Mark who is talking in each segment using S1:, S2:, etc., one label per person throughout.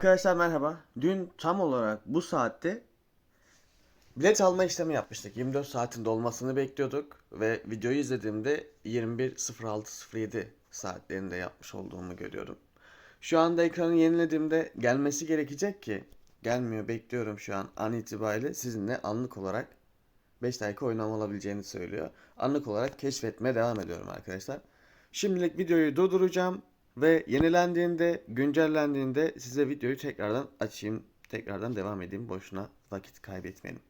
S1: Arkadaşlar merhaba. Dün tam olarak bu saatte bilet alma işlemi yapmıştık. 24 saatin dolmasını bekliyorduk ve videoyu izlediğimde 21.06.07 saatlerinde yapmış olduğumu görüyorum. Şu anda ekranı yenilediğimde gelmesi gerekecek ki gelmiyor bekliyorum şu an an itibariyle sizinle anlık olarak 5 dakika oynama olabileceğini söylüyor. Anlık olarak keşfetmeye devam ediyorum arkadaşlar. Şimdilik videoyu durduracağım ve yenilendiğinde, güncellendiğinde size videoyu tekrardan açayım. Tekrardan devam edeyim. Boşuna vakit kaybetmeyelim.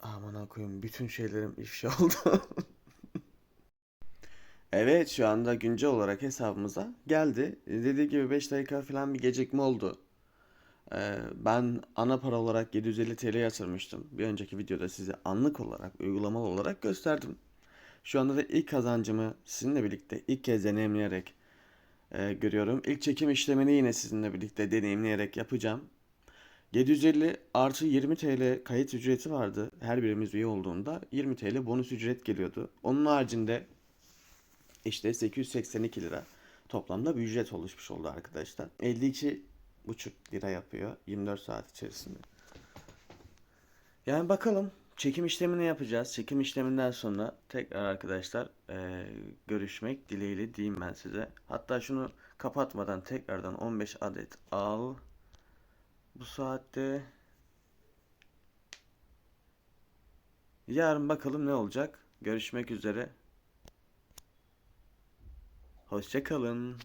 S1: Aman koyayım bütün şeylerim ifşa oldu. Evet şu anda güncel olarak hesabımıza geldi. Dediği gibi 5 dakika falan bir gecikme oldu. Ee, ben ana para olarak 750 TL yatırmıştım. Bir önceki videoda size anlık olarak, uygulamalı olarak gösterdim. Şu anda da ilk kazancımı sizinle birlikte ilk kez deneyimleyerek e, görüyorum. İlk çekim işlemini yine sizinle birlikte deneyimleyerek yapacağım. 750 artı 20 TL kayıt ücreti vardı. Her birimiz üye olduğunda 20 TL bonus ücret geliyordu. Onun haricinde işte 882 lira toplamda bir ücret oluşmuş oldu arkadaşlar. 52 buçuk lira yapıyor 24 saat içerisinde. Yani bakalım çekim işlemini yapacağız. Çekim işleminden sonra tekrar arkadaşlar eee, görüşmek dileğiyle diyeyim ben size. Hatta şunu kapatmadan tekrardan 15 adet al. Bu saatte yarın bakalım ne olacak. Görüşmek üzere. Hoşça kalın.